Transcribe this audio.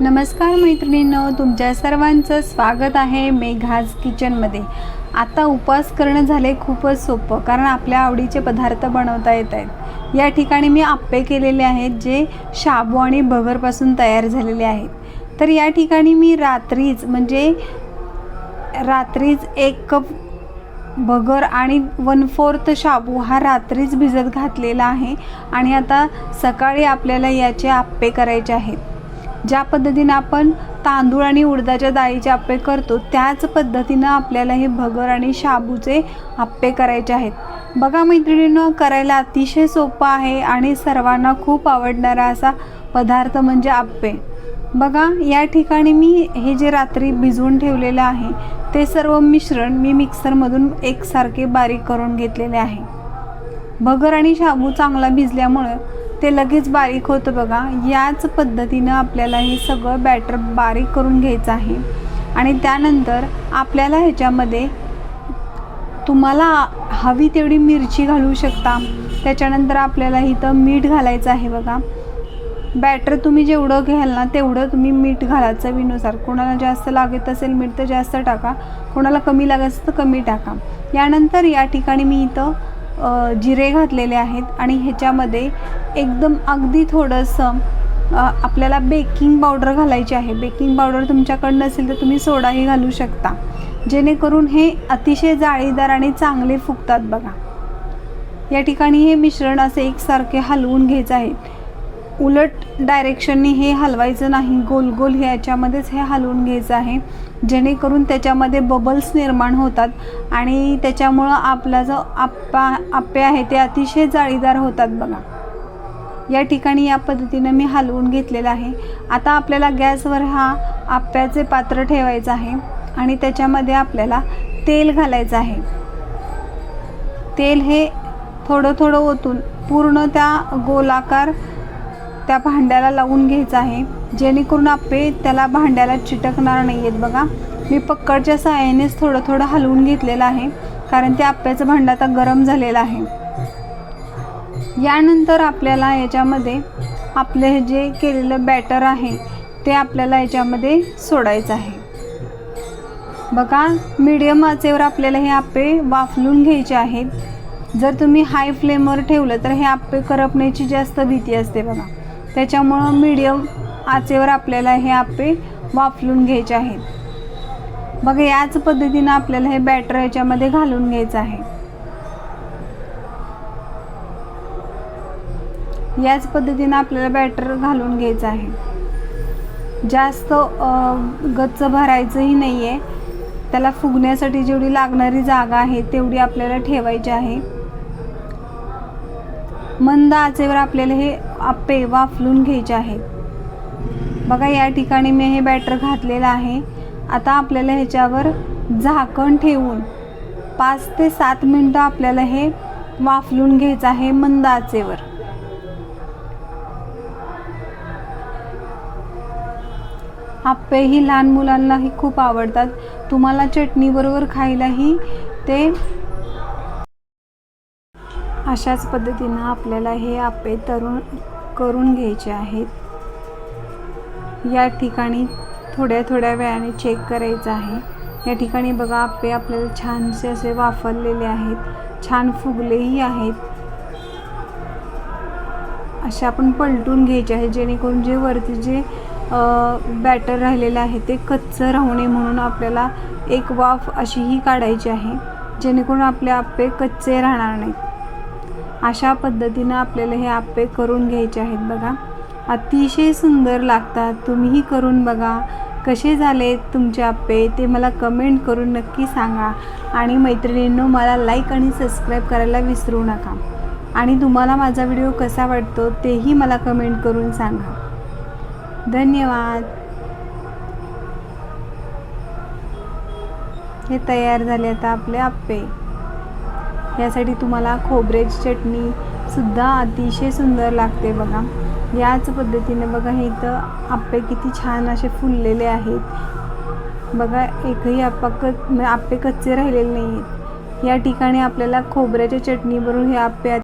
नमस्कार मैत्रिणींनो तुमच्या सर्वांचं स्वागत आहे मेघाज किचनमध्ये. आता उपवास करणं झाले खूपच सोपं कारण आपल्या आवडीचे पदार्थ बनवता येत आहेत. या ठिकाणी मी आप्पे केलेले आहेत जे शाबू आणि भगरपासून तयार झालेले आहेत. तर या ठिकाणी मी रात्रीच म्हणजे रात्रीच एक कप भगर आणि वन फोर्थ शाबू हा रात्रीच भिजत घातलेला आहे. आणि आता सकाळी आपल्याला याचे आप्पे करायचे आहेत. ज्या पद्धतीनं आपण तांदूळ आणि उडदाच्या डाळीचे आप्पे करतो त्याच पद्धतीनं आपल्याला हे भगर आणि शाबूचे आप्पे करायचे आहेत. बघा मैत्रिणींनो करायला अतिशय सोपं आहे आणि सर्वांना खूप आवडणारा असा पदार्थ म्हणजे आप्पे. बघा या ठिकाणी मी हे जे रात्री भिजवून ठेवलेलं आहे ते सर्व मिश्रण मी मिक्सरमधून एकसारखे बारीक करून घेतलेले आहे. भगर आणि शाबू चांगला भिजल्यामुळं ते लगेच बारीक होतं बघा. याच पद्धतीनं आपल्याला हे सगळं बॅटर बारीक करून घ्यायचं आहे. आणि त्यानंतर आपल्याला ह्याच्यामध्ये तुम्हाला हवी तेवढी मिरची घालू शकता. त्याच्यानंतर आपल्याला इथं मीठ घालायचं आहे बघा. बॅटर तुम्ही जेवढं घ्याल ना तेवढं तुम्ही मीठ घाला चवीनुसार. कोणाला जास्त लागत असेल मीठ तर जास्त टाका. कोणाला कमी लागत असेल तर कमी टाका. यानंतर या ठिकाणी मी इथं जिरे घातलेले आहेत आणि ह्याच्यामध्ये एकदम अगदी थोडंसं आपल्याला बेकिंग पावडर घालायची आहे. बेकिंग पावडर तुमच्याकडं नसेल तर तुम्ही सोडाही घालू शकता. जेणेकरून हे अतिशय जाळीदार आणि चांगले फुगतात बघा. या ठिकाणी हे मिश्रण असे एकसारखे हलवून घ्यायचं आहे. उलट डायरेक्शनने हे हलवायचं नाही. गोल गोल ह्याच्यामध्येच हे हलवून घ्यायचं आहे. जेणेकरून त्याच्यामध्ये बबल्स निर्माण होतात आणि त्याच्यामुळं आपला जो आप्पा आप्पे आहे ते अतिशय जाळीदार होतात बघा. या ठिकाणी या पद्धतीनं मी हलवून घेतलेलं आहे. आता आपल्याला गॅसवर हा आप्याचे पात्र ठेवायचं आहे आणि त्याच्यामध्ये आपल्याला तेल घालायचं आहे. तेल हे थोडं थोडं ओतून पूर्ण त्या गोलाकार त्या भांड्याला लावून घ्यायचं आहे. जेणेकरून आपे त्याला भांड्याला चिटकणार नाही आहेत बघा. मी पक्कडच्या सहाय्यानेच थोडं थोडं हलवून घेतलेलं आहे. कारण ते आप्याचं भांडं आता गरम झालेलं आहे. यानंतर आपल्याला याच्यामध्ये आपले हे जे केलेलं बॅटर आहे ते आपल्याला याच्यामध्ये सोडायचं आहे. बघा मीडियम आचेवर आपल्याला हे आप्पे वाफलून घ्यायचे आहेत. जर तुम्ही हाय फ्लेमवर ठेवलं तर हे आप्पे करपण्याची जास्त भीती असते बघा. त्याच्यामुळं मीडियम आचेवर आपल्याला हे आप्पे वाफलून घ्यायचे आहेत. बघा याच पद्धतीनं आपल्याला हे बॅटर याच्यामध्ये घालून घ्यायचं आहे. याच पद्धतीनं आपल्याला बॅटर घालून घ्यायचं आहे. जास्त गच्च भरायचंही नाही आहे त्याला फुगण्यासाठी जेवढी लागणारी जागा आहे तेवढी आपल्याला ठेवायची आहे. मंद आचेवर आपल्याला हे आप्पे वाफलून घ्यायचे आहेत बघा या ठिकाणी मी हे बॅटर घातलेलं आहे. आता आपल्याला ह्याच्यावर झाकण ठेवून पाच ते सात मिनटं आपल्याला हे वाफलून घ्यायचं आहे मंद आचेवर. आप्पे ही लहान मुलांनाही खूप आवडतात. तुम्हाला चटणीबरोबर खायलाही ते अशाच पद्धतीनं आपल्याला हे आप्पे तरुण करून घ्यायचे आहेत. या ठिकाणी थोड्या थोड्या वेळाने चेक करायचं आहे. या ठिकाणी बघा आप्पे आपल्याला छानसे असे वाफरलेले आहेत. छान फुगलेही आहेत. असे आपण पलटून घ्यायचे आहे जेणेकरून जे वरती जे बॅटर राहिलेलं आहे ते कच्चं राहू नये म्हणून आपल्याला एक वाफ अशीही काढायची आहे. जेणेकरून आपले आप्पे कच्चे राहणार नाहीत. अशा पद्धतीनं आपल्याला हे आप्पे करून घ्यायचे आहेत बघा. अतिशय सुंदर लागतात. तुम्हीही करून बघा. कसे झाले तुमचे आप्पे ते मला कमेंट करून नक्की सांगा. आणि मैत्रिणींनो मला लाईक आणि सबस्क्राईब करायला विसरू नका. आणि तुम्हाला माझा व्हिडिओ कसा वाटतो तेही मला कमेंट करून सांगा. धन्यवाद. हे तयार झाले आता आपले आप्पे. यासाठी तुम्हाला खोबऱ्याची चटणीसुद्धा अतिशय सुंदर लागते बघा. याच पद्धतीने बघा हे इथं आप्पे किती छान असे फुललेले आहेत. बघा एकही आप्पा क म्हणजे आप्पे कच्चे राहिलेले नाही आहेत या ठिकाणी आपल्याला खोबऱ्याच्या चटणीवरून हे आप्पे